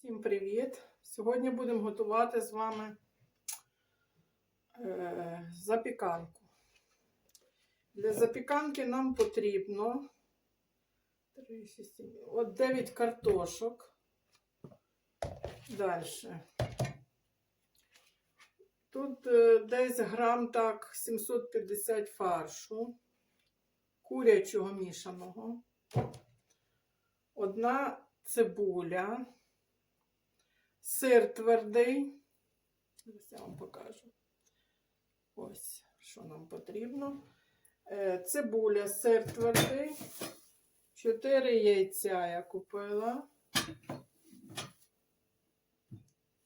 Всім привіт! Сьогодні будемо готувати з вами е, запіканку. Для запіканки нам потрібно 3, 6, 7, от 9 картошок. Далі. Тут е, десь грам так 750 фаршу, курячого мішаного, одна цибуля. Сир твердий. Зараз я вам покажу. Ось, що нам потрібно. Е, Цибуля, сир твердий. Чотири яйця я купила.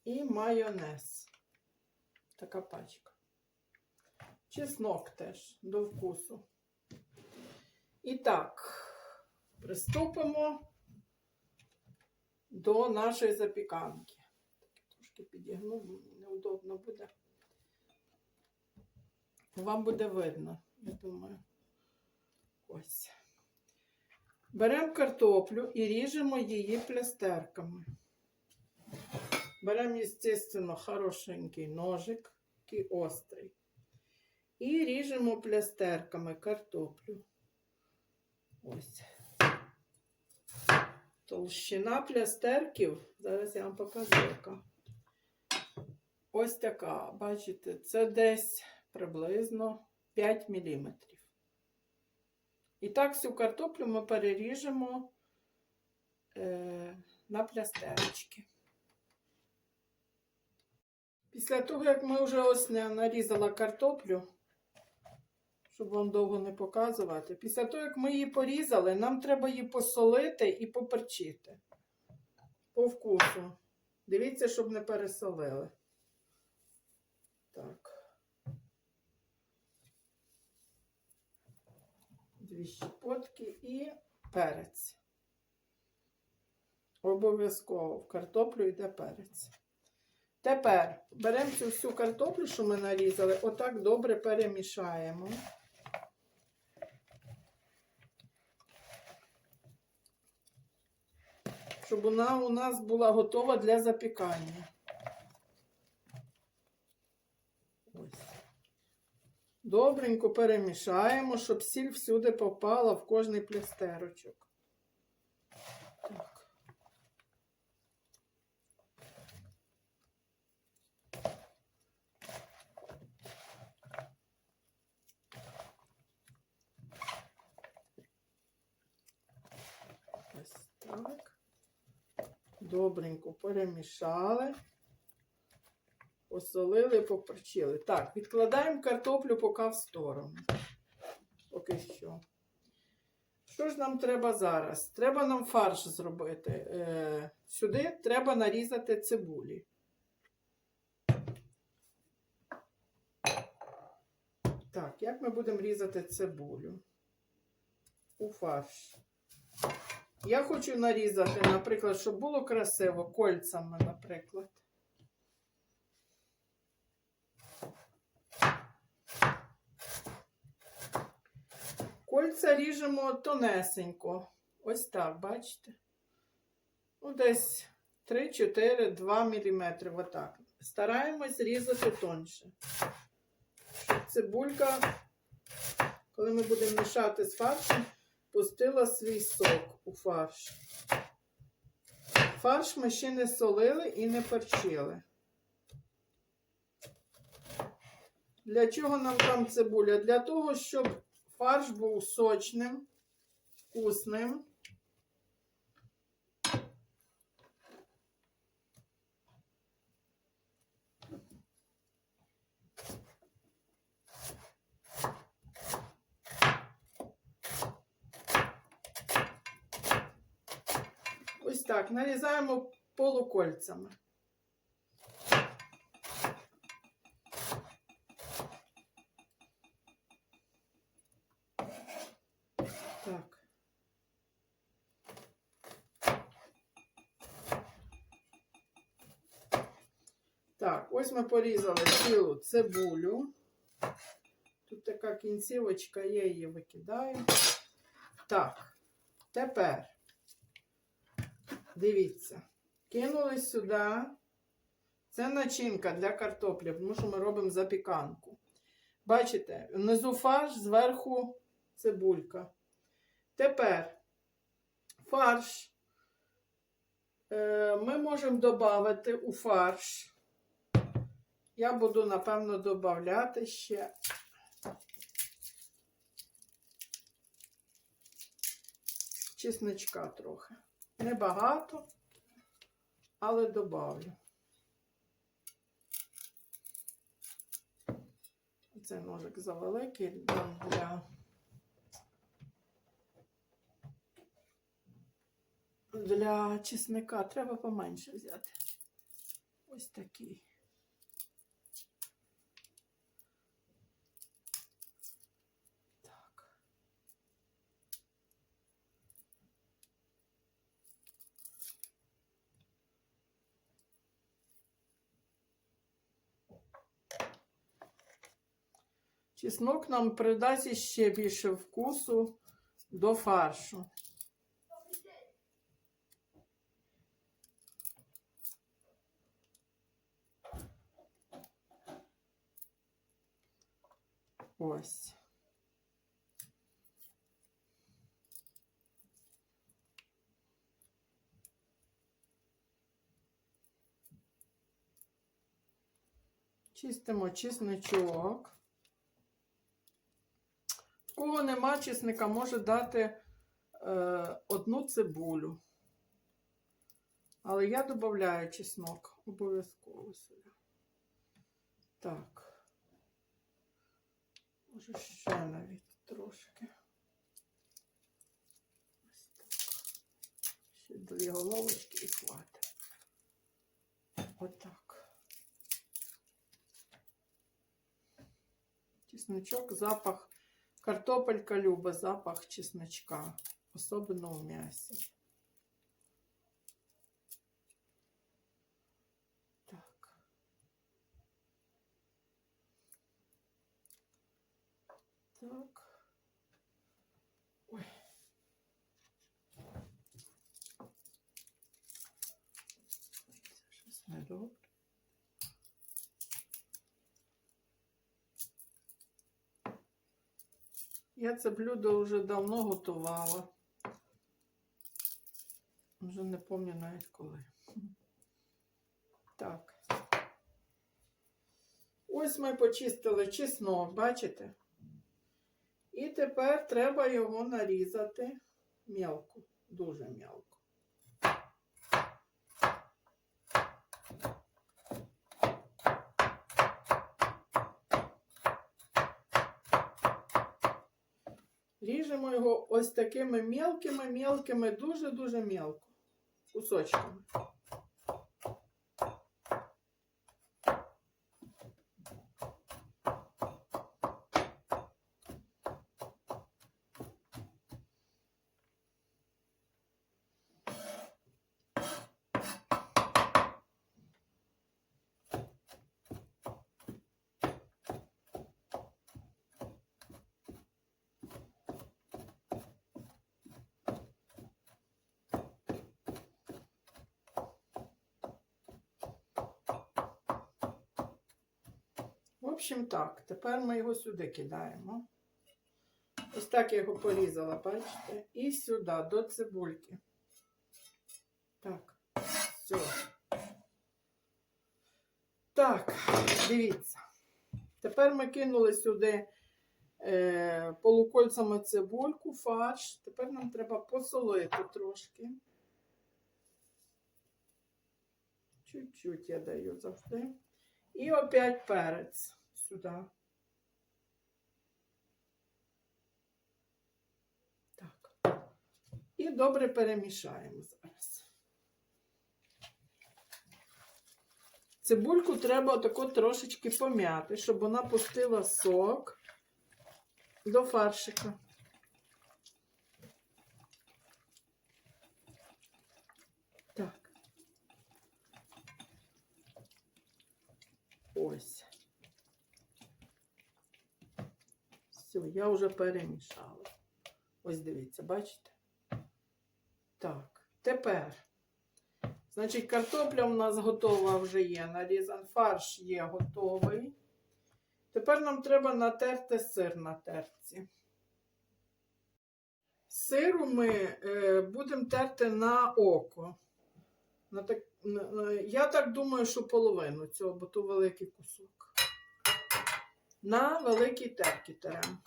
І майонез. Така пачка. Чеснок теж до вкусу. І так, приступимо до нашої запіканки. Трошки підігну, неудобно буде. Вам буде видно, я думаю. Ось. Беремо картоплю і ріжемо її плястерками. Беремо, звісно, хорошенький ножик, такий острий. І ріжемо плястерками картоплю. Ось. Толщина плястерків, зараз я вам покажу, яка. Ось така, бачите, це десь приблизно 5 мм. І так всю картоплю ми переріжемо е, на плястерочки. Після того, як ми вже ось не картоплю, щоб вам довго не показувати. Після того, як ми її порізали, нам треба її посолити і поперчити. По вкусу. Дивіться, щоб не пересолили. Так. Дві щепотки і перець. Обов'язково в картоплю йде перець. Тепер беремо цю всю картоплю, що ми нарізали, отак добре перемішаємо. щоб вона у нас була готова для запікання. Ось. Добренько перемішаємо, щоб сіль всюди попала в кожний так. Добренько перемішали, посолили, поперчили. Так, відкладаємо картоплю поки в сторону. Поки що. Що ж нам треба зараз? Треба нам фарш зробити. Е, сюди треба нарізати цибулі. Так, як ми будемо різати цибулю? У фарш. Я хочу нарізати, наприклад, щоб було красиво, кольцями, наприклад. Кольця ріжемо тонесенько. Ось так, бачите? Ну, десь 3-4-2 мм. Отак. Стараємось різати тоньше. Цибулька, коли ми будемо мішати з фаршем, пустила свій сок у фарш. Фарш ми ще не солили і не перчили. Для чого нам там цибуля? Для того, щоб фарш був сочним, вкусним. Ось так, нарізаємо полукольцями. Так. Так, ось ми порізали цілу цибулю. Тут така кінцівочка, я її викидаю. Так, тепер Дивіться. Кинули сюди. Це начинка для картоплі, тому що ми робимо запіканку. Бачите, внизу фарш, зверху цибулька. Тепер фарш е, ми можемо додати у фарш. Я буду, напевно, додати ще. Чесничка трохи. Небагато, але добавлю. Це ножик завеликий для. Для чесника треба поменше взяти. Ось такий. Чеснок нам придасть ще більше вкусу до фаршу. Ось. Чистимо чесничок. В кого нема чесника, може дати е, одну цибулю. Але я додаю чеснок обов'язково сюди. Так. Може ще навіть трошки. Ось так. Ще дві головочки і хватить. Отак. Чесночок, запах. Картопелька любить запах чесночка, особливо в м'ясі. Так. Так. Ой. Це щось недобре. Я це блюдо вже давно готувала. Вже не пам'ятаю навіть коли. Так. Ось ми почистили чеснок, бачите? І тепер треба його нарізати м'ялко, дуже м'ялко. Ріжемо його ось такими мілкими, мілкими, дуже-дуже мілко. Кусочками. Общем, так, тепер ми його сюди кидаємо. Ось так я його порізала, бачите? І сюди, до цибульки. Так, все. Так, дивіться. Тепер ми кинули сюди е, полукольцями цибульку, фарш. Тепер нам треба посолити трошки. Чуть-чуть я даю завжди. І опять перець сюди. Так. І добре перемішаємо зараз. Цибульку треба тако трошечки пом'яти, щоб вона пустила сок до фаршика. Так. Ось. Все, я вже перемішала. Ось дивіться, бачите? Так, тепер Значить, картопля у нас готова вже є. Нарізан фарш є готовий. Тепер нам треба натерти сир на терці. Сиру ми е, будемо терти на око. На так, на- я так думаю, що половину цього, бо то великий кусок. На великій терці терем.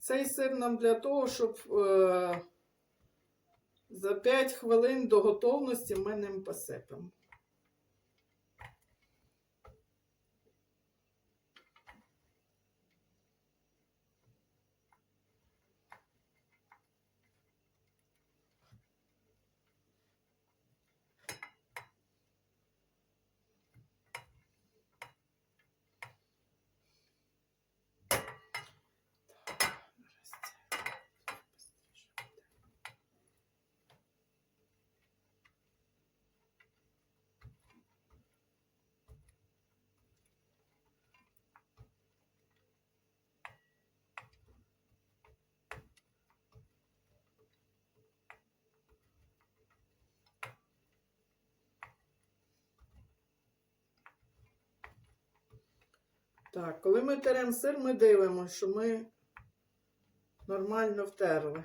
Цей сир нам для того, щоб е, за 5 хвилин до готовності ми ним посипемо. Так, коли ми теремо сир, ми дивимося, що ми нормально втерли.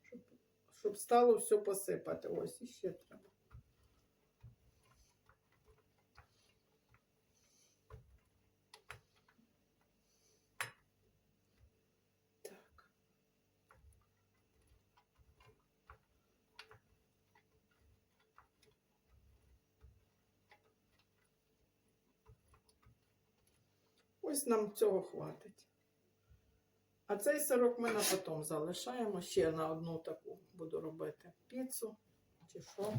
Щоб, щоб стало все посипати. Ось іще треба. Ось нам цього хватить. А цей сирок ми на потом залишаємо. Ще на одну таку буду робити піцу. Чи що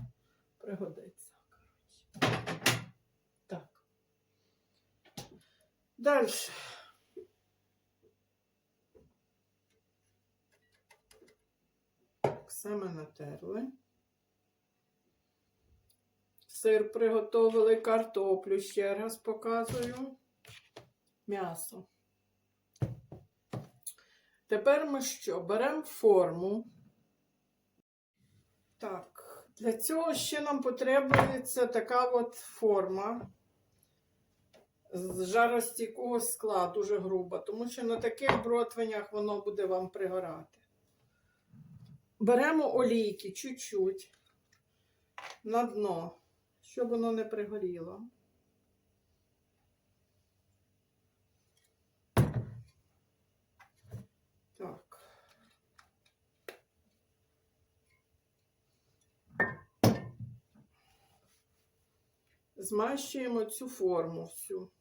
пригодиться. Коротше. Так. Далі. Все ми натерли. Сир приготовили картоплю, ще раз показую м'ясо. Тепер ми що? Беремо форму. Так, для цього ще нам потребується така от форма з жаростійкого скла, дуже груба, тому що на таких бротвенях воно буде вам пригорати. Беремо олійки чуть-чуть на дно, щоб воно не пригоріло. Так. Змащуємо цю форму всю.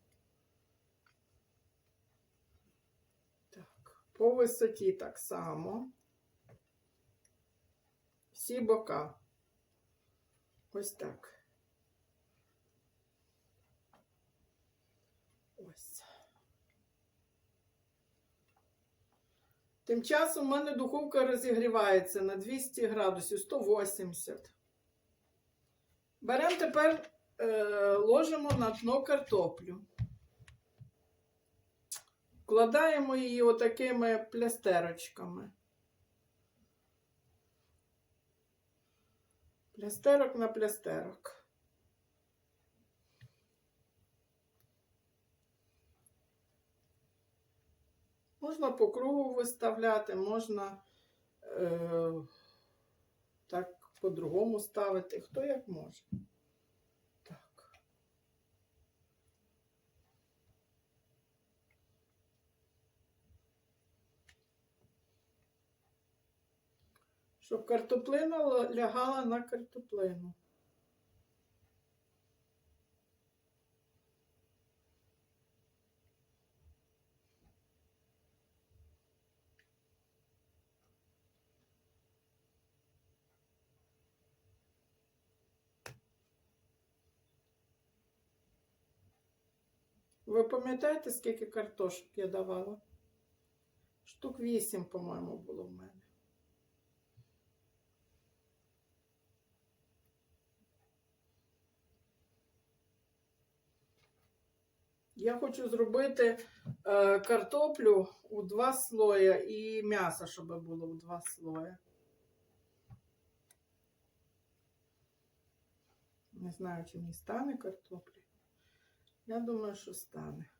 Так, по висоті так само. Всі бока. Ось так. Ось. Тим часом у мене духовка розігрівається на 200 градусів, 180. Беремо тепер, е, ложимо на дно картоплю. Вкладаємо її отакими плястерочками. Плястерок на плястерок. Можна по кругу виставляти, можна е, так по-другому ставити, хто як може. Так. Щоб картоплина ла- лягала на картоплину. Ви пам'ятаєте, скільки картошок я давала? Штук вісім, по-моєму, було в мене. Я хочу зробити е, картоплю у два слоя і м'ясо, щоб було у два слоя. Не знаю, чи мені стане картоплі. Я думаю, що стане.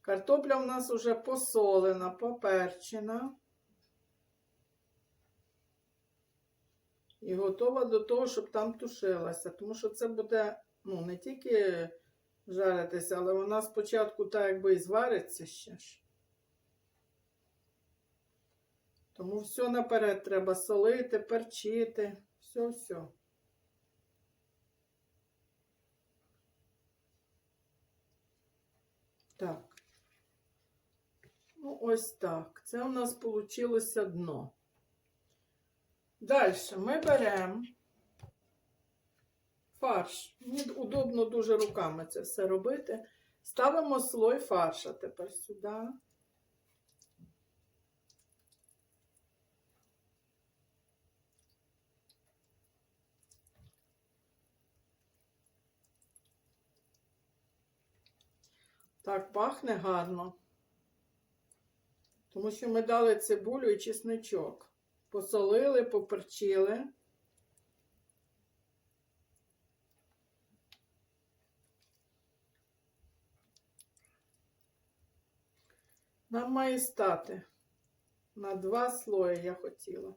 Картопля у нас уже посолена, поперчена. І готова до того, щоб там тушилася. Тому що це буде ну, не тільки жаритися, але вона спочатку так якби і звариться ще ж. Тому все наперед треба солити, перчити, все-все. Так. Ну, ось так. Це у нас вийшло дно. Далі ми беремо фарш. Мені удобно дуже руками це все робити. Ставимо слой фарша тепер сюди. Так, пахне гарно. Тому що ми дали цибулю і чесничок. Посолили, поперчили. Нам має стати на два слої я хотіла.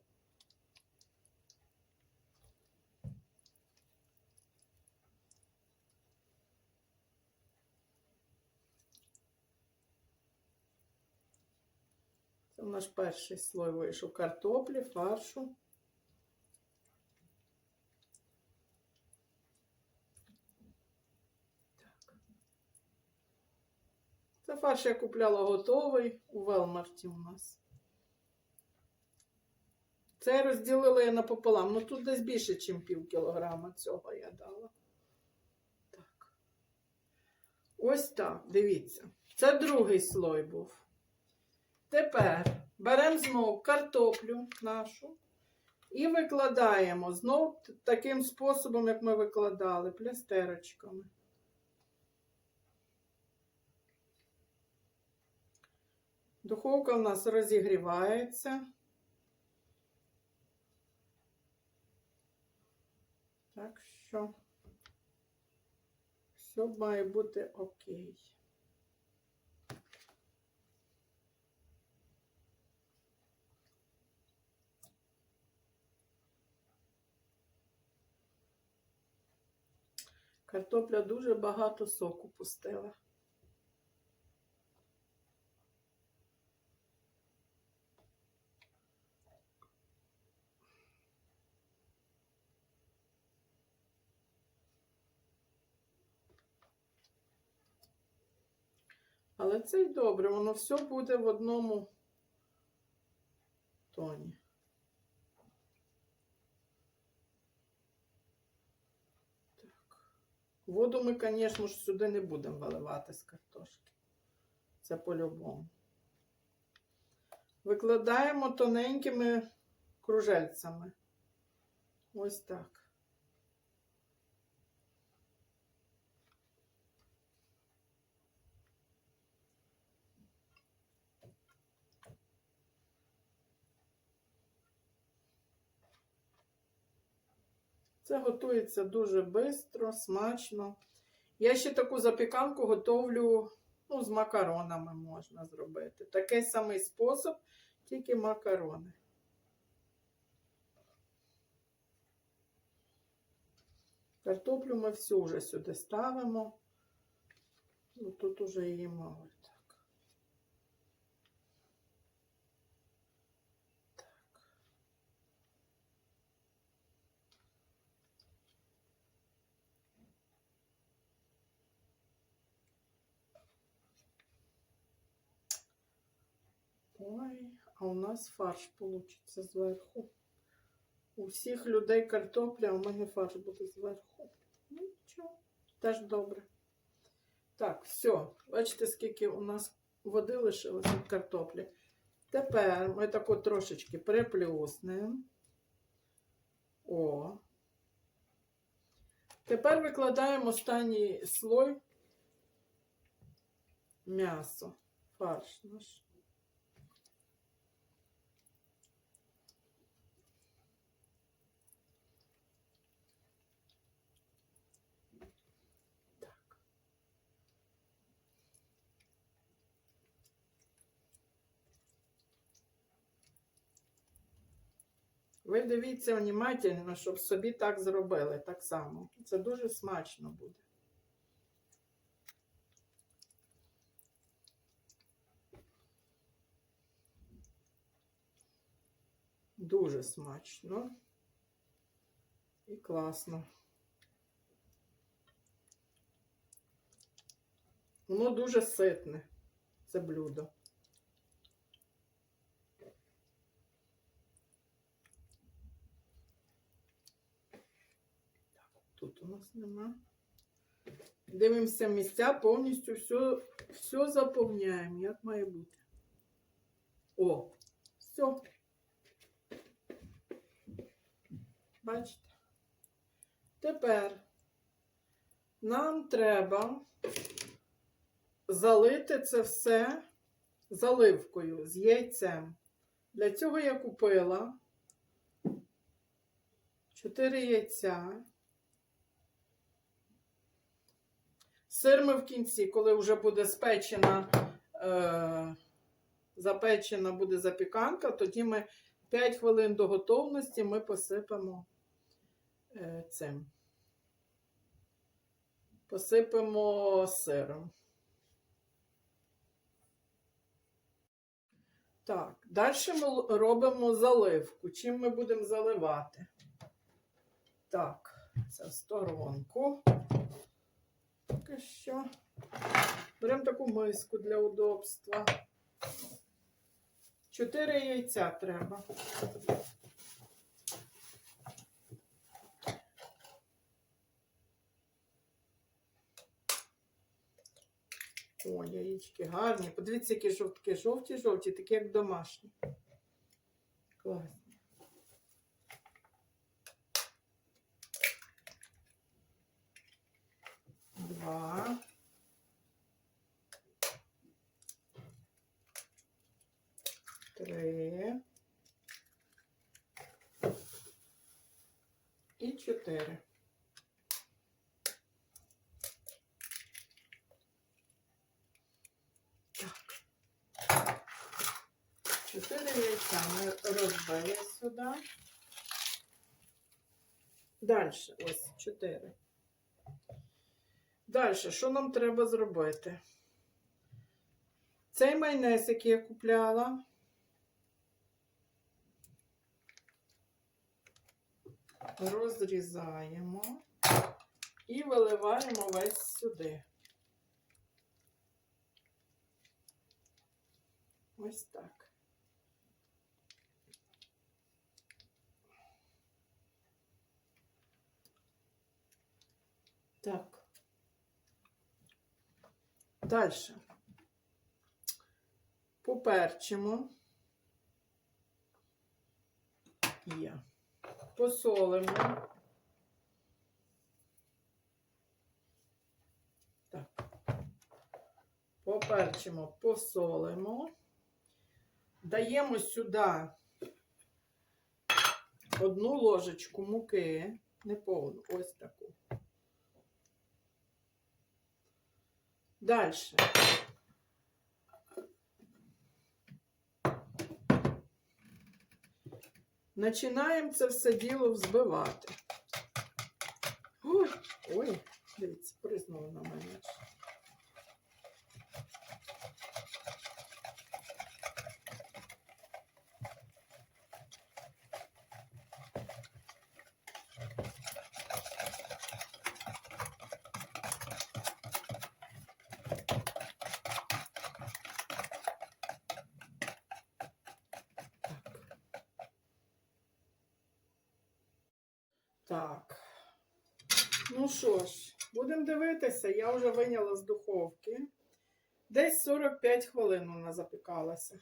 Наш перший слой вийшов картоплі, фаршу. Так. Це фарш я купляла готовий у Велмарті у нас. Це розділила я напополам. Ну тут десь більше, ніж пів кілограма цього я дала. Так. Ось так, дивіться. Це другий слой був. Тепер беремо знову картоплю нашу і викладаємо знову таким способом, як ми викладали, плястерочками. Духовка у нас розігрівається. Так що все має бути окей. Картопля дуже багато соку пустила. Але це й добре, воно все буде в одному тоні. Воду ми, звісно ж, сюди не будемо виливати з картошки. Це по-любому. Викладаємо тоненькими кружельцями. Ось так. Це готується дуже швидко, смачно. Я ще таку запіканку готовлю ну, з макаронами можна зробити. Такий самий спосіб, тільки макарони. Картоплю ми всю вже сюди ставимо. Ну, тут уже її мало. Ой, а у нас фарш получиться зверху. У всіх людей картопля, а у мене фарш буде зверху. Ну, нічого, теж добре. Так, все. Бачите, скільки у нас води лишилося від картоплі. Тепер ми тако трошечки приплюснемо. О. Тепер викладаємо останній слой м'ясо, фарш наш. Ви дивіться внимательно, щоб собі так зробили так само. Це дуже смачно буде. Дуже смачно і класно. Воно дуже ситне, це блюдо. Тут у нас нема. Дивимося місця, повністю все, все заповняємо, як має бути. О, все. Бачите? Тепер нам треба залити це все заливкою з яйцем. Для цього я купила 4 яйця. Сир ми в кінці, коли вже буде спечена, е, запечена буде запіканка, тоді ми 5 хвилин до готовності ми посипемо е, цим. Посипемо сиром. Так, далі ми робимо заливку. Чим ми будемо заливати? Так, це сторонку. Поки що. Беремо таку миску для удобства. Чотири яйця треба. О, яєчки гарні. Подивіться, які жовтки. Жовті-жовті, такі як домашні. Класні. Два. Три. І чотири. Так. Чотири яйця ми розбили сюди. Далі, ось чотири. Далі, що нам треба зробити? Цей майонез, який я купляла, розрізаємо і виливаємо весь сюди. Ось так. Так. Далі. Поперчимо. Є. Посолимо. Так. Поперчимо, посолимо. Даємо сюди одну ложечку муки, не повну, ось таку. Далі. Починаємо це все діло взбивати. Ой, ой, дивіться, признуло на мене. Так. Ну що ж, будемо дивитися. Я вже виняла з духовки. Десь 45 хвилин вона запікалася.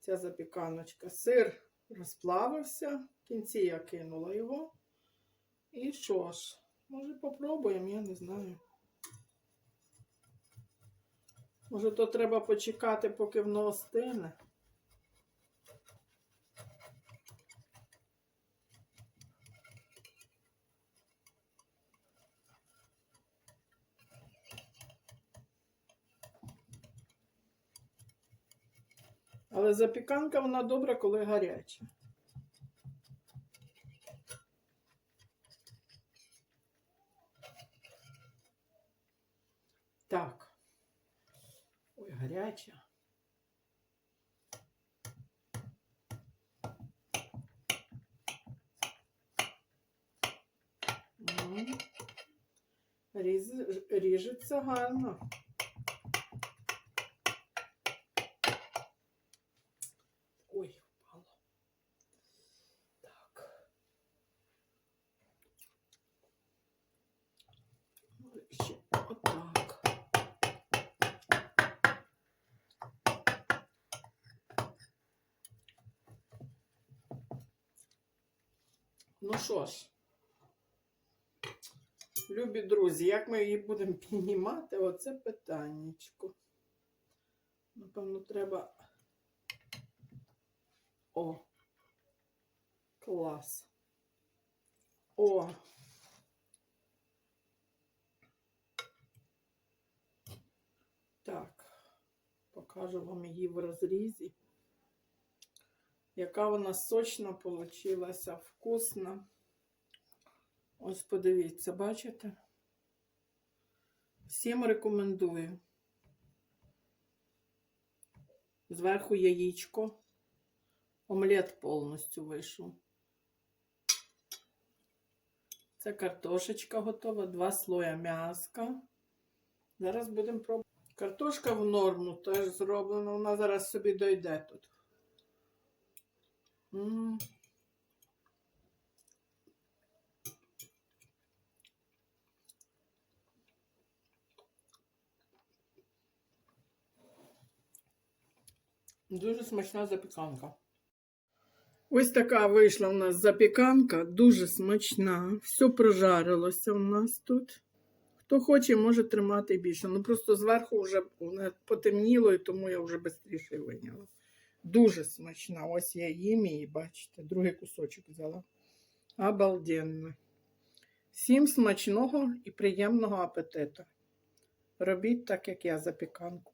Ця запіканочка. Сир розплавився. В кінці я кинула його. І що ж, Може попробуємо, я не знаю. Може, то треба почекати, поки воно остине. Але запіканка вона добра, коли гаряча. Так. Ой, гаряча. Ріжеться гарно. Ой, впало. Так. Ще отак. Ну що ж, любі друзі, як ми її будемо піднімати, оце питаннячко. Напевно, треба. О. Клас. О. Так, покажу вам її в розрізі. Яка вона сочна получилася, вкусна. Ось подивіться, бачите? Всім рекомендую. Зверху яєчко. Омлет повністю вийшов. Це картошечка готова, два слоя м'яска. Зараз будемо пробувати. Картошка в норму теж зроблена. Вона зараз собі дойде тут. Дуже смачна запіканка. Ось така вийшла у нас запіканка, дуже смачна. Все прожарилося у нас тут. Хто хоче, може тримати більше. Ну просто зверху вже потемніло, і тому я вже швидше виняла. Дуже смачна. Ось я їм її, бачите, другий кусочок взяла. Обалденно. Всім смачного і приємного апетиту. Робіть так, як я запіканку.